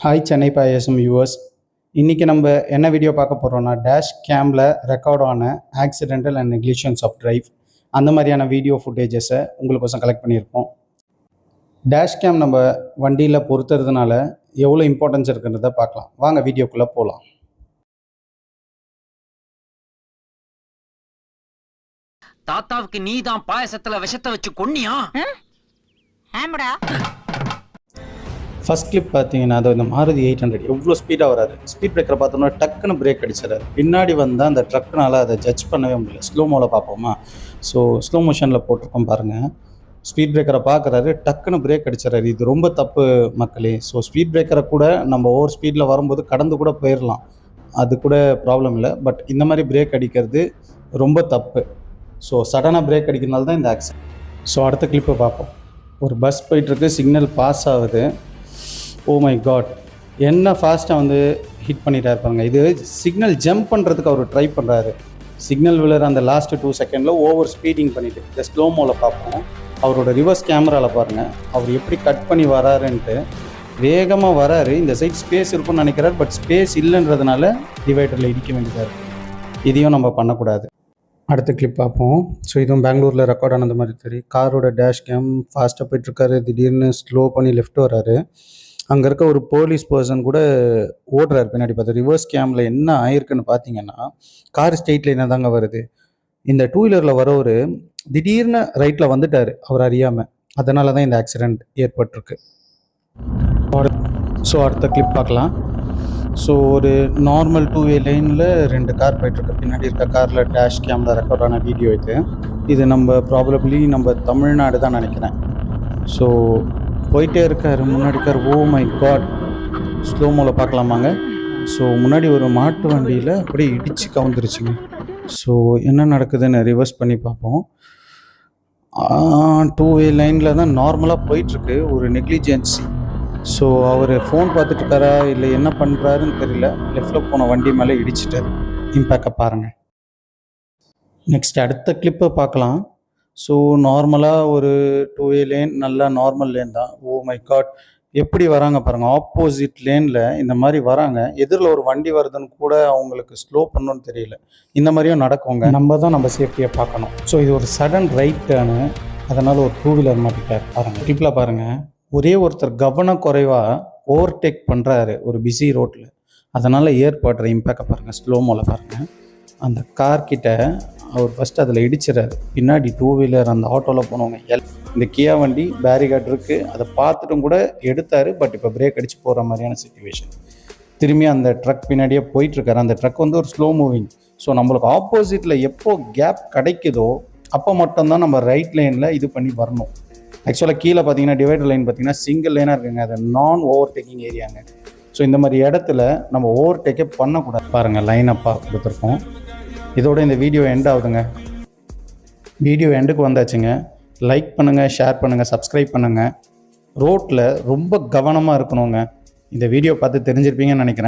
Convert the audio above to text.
Hi Chennai பாயசம் viewers இன்றைக்கி நம்ம என்ன வீடியோ பார்க்க போகிறோம்னா டேஷ் கேமில் ரெக்கார்ட் ஆன accidental and negligence of drive அந்த மாதிரியான வீடியோ ஃபுட்டேஜஸை உங்களுக்கோசம் கலெக்ட் பண்ணியிருக்கோம் டேஷ் கேம் நம்ம வண்டியில் பொறுத்துறதுனால எவ்வளோ இம்பார்ட்டன்ஸ் இருக்குன்றதை பார்க்கலாம். வாங்க வீடியோக்குள்ளே போகலாம் தாத்தாவுக்கு நீ தான் பாயசத்துல விஷத்தை வச்சு கொன்னியா? ஆமாடா ஃபர்ஸ்ட் கிளிப் பார்த்தீங்கன்னா அது இந்த மாருதி எயிட் ஹண்ட்ரட் எவ்வளோ ஸ்பீடாக வராது. ஸ்பீட் பிரேக்கரை பார்த்தோம்னா டக்குன்னு பிரேக் அடிச்சிடாரு பின்னாடி வந்தால் அந்த ட்ரக்குனால் அதை ஜட்ஜ் பண்ணவே முடியல. ஸ்லோமோவில் பார்ப்போமா? ஸோ ஸ்லோ மோஷனில் போட்டிருக்கோம் பாருங்கள் ஸ்பீட் பிரேக்கரை பார்க்குறாரு. டக்குன்னு பிரேக் அடிச்சிடறாரு. இது ரொம்ப தப்பு மக்களே. ஸோ ஸ்பீட் பிரேக்கரை கூட நம்ம ஓவர் ஸ்பீடில் வரும்போது கடந்து கூட போயிடலாம் அது கூட ப்ராப்ளம் இல்லை. பட் இந்த மாதிரி பிரேக் அடிக்கிறது ரொம்ப தப்பு. ஸோ சடனாக பிரேக் அடிக்கிறதுனால தான் இந்த ஆக்சிடென்ட் ஸோ அடுத்த கிளிப்பை பார்ப்போம். ஒரு பஸ் போயிட்டுருக்கு சிக்னல் பாஸ் ஆகுது. ஓ மை காட் என்ன ஃபாஸ்ட்டாக வந்து ஹிட் பண்ணிட்டா பாருங்க. இது சிக்னல் ஜம்ப் பண்ணுறதுக்கு அவர் ட்ரை பண்ணுறாரு சிக்னல் விழுற அந்த லாஸ்ட் டூ செகண்டில் ஓவர் ஸ்பீடிங் பண்ணிட்டு இந்த ஸ்லோமோவில் பார்ப்போம். அவரோட ரிவர்ஸ் கேமராவில் பாருங்கள் அவர் எப்படி கட் பண்ணி வராருன்ட்டு வேகமாக வராரு. இந்த சைட் ஸ்பேஸ் இருக்கும்னு நினைக்கிறார் பட் ஸ்பேஸ் இல்லைன்றதுனால டிவைடரில் இடிக்க வேண்டியதாக இருக்குது இதையும் நம்ம பண்ணக்கூடாது. அடுத்த கிளிப் பார்ப்போம். ஸோ இதுவும் பெங்களூரில் ரெக்கார்ட் ஆனது மாதிரி தெரியும். காரோட டேஷ் கேம் ஃபாஸ்ட்டாக போயிட்டுருக்காரு திடீர்னு ஸ்லோ பண்ணி லெஃப்ட் வராரு. அங்கே இருக்க ஒரு போலீஸ் பர்சன் கூட ஓடுறாரு பின்னாடி பார்த்து. ரிவர்ஸ் கேமில் என்ன ஆயிருக்குன்னு பார்த்தீங்கன்னா கார் ஸ்ட்ரெயிட் லைனாக தாங்க வருது? இந்த டூ வீலரில் வரவர் திடீர்னு ரைட்டில் வந்துட்டார் அவர் அறியாமல் அதனால தான் இந்த ஆக்சிடெண்ட் ஏற்பட்டிருக்கு. ஸோ அடுத்த கிளிப் பார்க்கலாம். ஸோ ஒரு நார்மல் டூ வே லைனில் ரெண்டு கார் போயிட்டுருக்கு. பின்னாடி இருக்க காரில் டேஷ் கேமில் ரெக்கார்ட் ஆன வீடியோ இது. இது நம்ம ப்ராப்ளம்லி நம்ம தமிழ்நாடு தான் நினைக்கிறேன். ஸோ போயிட்டே இருக்காரு முன்னாடி கார் ஓ மை காட் ஸ்லோமோவில் பார்க்கலாமாங்க? ஸோ முன்னாடி ஒரு மாட்டு வண்டியில் அப்படியே இடித்து கவுந்துருச்சுங்க. ஸோ என்ன நடக்குதுன்னு ரிவர்ஸ் பண்ணி பார்ப்போம். டூ வே லைனில் தான் நார்மலாக போயிட்டுருக்கு ஒரு நெக்லிஜென்சி ஸோ அவர் ஃபோன் பார்த்துட்டு இருக்காரா இல்லை என்ன பண்ணுறாருன்னு தெரியல. லெஃப்டில் போன வண்டி மேலே இடிச்சிட்டாரு. இம்பேக்டை பாருங்கள் நெக்ஸ்ட் அடுத்த கிளிப்பை பார்க்கலாம். ஸோ நார்மலாக ஒரு டூ வே லேன் நல்லா நார்மல் லேன் தான். ஓ மை காட் எப்படி வராங்க பாருங்கள் ஆப்போசிட் லேனில் இந்த மாதிரி வராங்க. எதிரில் ஒரு வண்டி வருதுன்னு கூட அவங்களுக்கு ஸ்லோ பண்ணணும்னு தெரியல. இந்த மாதிரியும் நடக்குங்க. நம்ம தான் நம்ம சேஃப்டியை பார்க்கணும். ஸோ இது ஒரு சடன் ரைட் டேர்னு அதனால் ஒரு டூ வீலர் மாட்டிட்டார் பாருங்கள் ட்ரிப்பில் பாருங்கள் ஒரே ஒருத்தர் கவனக்குறைவாக ஓவர்டேக் பண்ணுறாரு ஒரு பிஸி ரோட்டில் அதனால் ஏற்படுற இம்பேக்டை பாருங்கள் ஸ்லோமோவில் பாருங்கள் அந்த கார்கிட்ட அவர் ஃபஸ்ட்டு அதில் இடிச்சிடறாரு. பின்னாடி டூ வீலர் அந்த ஆட்டோவில் போனவங்க எல் இந்த கியா வண்டி பேரிகார்ட் இருக்குது அதை பார்த்துட்டும் கூட எடுத்தார் பட் இப்போ பிரேக் அடித்து போகிற மாதிரியான சுச்சுவேஷன் திரும்பி அந்த ட்ரக் பின்னாடியே போயிட்டுருக்காரு. அந்த ட்ரக் வந்து ஒரு ஸ்லோ மூவிங் ஸோ நம்மளுக்கு ஆப்போசிட்டில் எப்போ கேப் கிடைக்குதோ அப்போ மட்டும்தான் நம்ம ரைட் லைனில் இது பண்ணி வரணும். ஆக்சுவலாக கீழே பார்த்தீங்கன்னா டிவைடர் லைன் பார்த்தீங்கன்னா சிங்கிள் லைனாக இருக்குங்க. அது நான் ஓவர் டேக்கிங் ஏரியாங்க ஸோ இந்த மாதிரி இடத்துல நம்ம ஓவர் டேக்கே பண்ணக்கூடாது. பாருங்கள் லைன் அப்பா கொடுத்துருக்கோம். இதோட இந்த வீடியோ எண்ட் ஆகுதுங்க. வீடியோ எண்டுக்கு வந்தாச்சுங்க. லைக் பண்ணுங்கள் ஷேர் பண்ணுங்கள் சப்ஸ்கிரைப் பண்ணுங்கள் ரோட்டில் ரொம்ப கவனமாக இருக்கணுங்க. இந்த வீடியோ பார்த்து தெரிஞ்சிருப்பீங்கன்னு நினைக்கிறேன்.